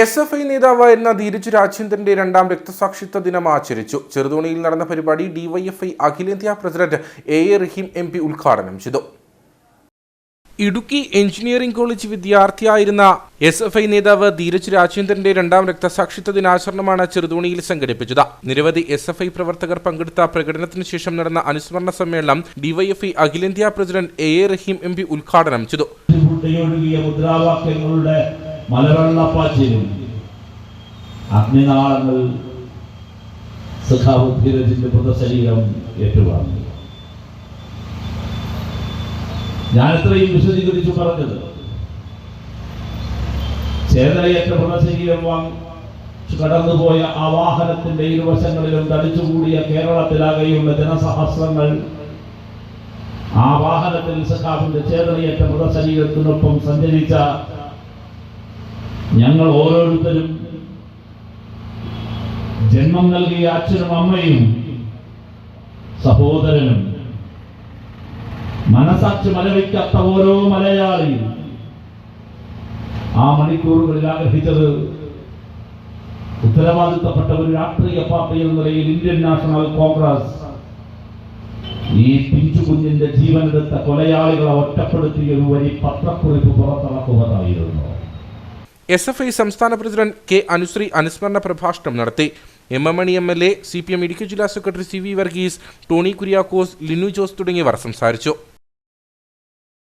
S F I നേതാവായിരുന്ന ധീരജ് രാജേന്ദ്രന്റെ രണ്ടാം രക്തസാക്ഷിത്വ ദിനം ആചരിച്ചു. ചെറുതോണിയിൽ നടന്ന പരിപാടി ഡിവൈഎഫ്ഐ അഖിലേന്ത്യാ president A A Rahim M P ഉദ്ഘാടനം ചെയ്തു. ഇടുക്കി എഞ്ചിനീയറിംഗ് കോളേജ് വിദ്യാർത്ഥിയായിരുന്ന എസ് എഫ് ഐ നേതാവ് ധീരജ് രാജേന്ദ്രന്റെ രണ്ടാം രക്തസാക്ഷിത്വ ദിനാചരണമാണ് ചെറുതോണിയിൽ സംഘടിപ്പിച്ചത്. നിരവധി എസ് എഫ് ഐ പ്രവർത്തകർ പങ്കെടുത്ത പ്രകടനത്തിന് ശേഷം നടന്ന അനുസ്മരണ സമ്മേളനം ഡിവൈഎഫ്ഐ അഖിലേന്ത്യാ president A A Rahim M P ഉദ്ഘാടനം ചെയ്തു. മലവെള്ളപ്പാച്ചിലും അഗ്നിനാളങ്ങൾ സഖാവ് ധീരജിന്റെ മൃതശരീരം ഏറ്റുവാങ്ങി. ഞാൻ ഇത്രയും വിശദീകരിച്ചു പറഞ്ഞത്. ചേതനയേറ്റ മൃതശരീരം വാങ്ങി കടന്നുപോയ ആ വാഹനത്തിന്റെ ഇരുവശങ്ങളിലും തടിച്ചുകൂടിയ കേരളത്തിലാകെയുള്ള ജനസഹസ്രങ്ങൾ ആ വാഹനത്തിൽ സഖാഫിന്റെ ചേതനയേറ്റ മൃതശരീരത്തിനൊപ്പം സഞ്ചരിച്ച ഞങ്ങൾ ഓരോരുത്തരും ജന്മം നൽകിയ അച്ഛനും അമ്മയും സഹോദരനും മനസാക്ഷി മലവിക്കാത്ത ഓരോ മലയാളിയും ആ മണിക്കൂറുകളിൽ ആഗ്രഹിച്ചത് ഉത്തരവാദിത്തപ്പെട്ട ഒരു രാഷ്ട്രീയ പാർട്ടി എന്ന നിലയിൽ ഇന്ത്യൻ നാഷണൽ കോൺഗ്രസ് ഈ പിഞ്ചു കുഞ്ഞിന്റെ ജീവനെടുത്ത കൊലയാളികളെ ഒറ്റപ്പെടുത്തിയ ഒരു വരി പത്രക്കുറിപ്പ് പുറത്തിറക്കുന്നതായിരുന്നു എസ് എഫ് ഐ സംസ്ഥാന പ്രസിഡന്റ് കെ അനുശ്രീ അനുസ്മരണ പ്രഭാഷണം നടത്തി. M M Mani M L A C P M Idukki ജില്ലാ secretary C V Varghese Tony Kuriakose Linu Jose തുടങ്ങിയവർ സംസാരിച്ചു.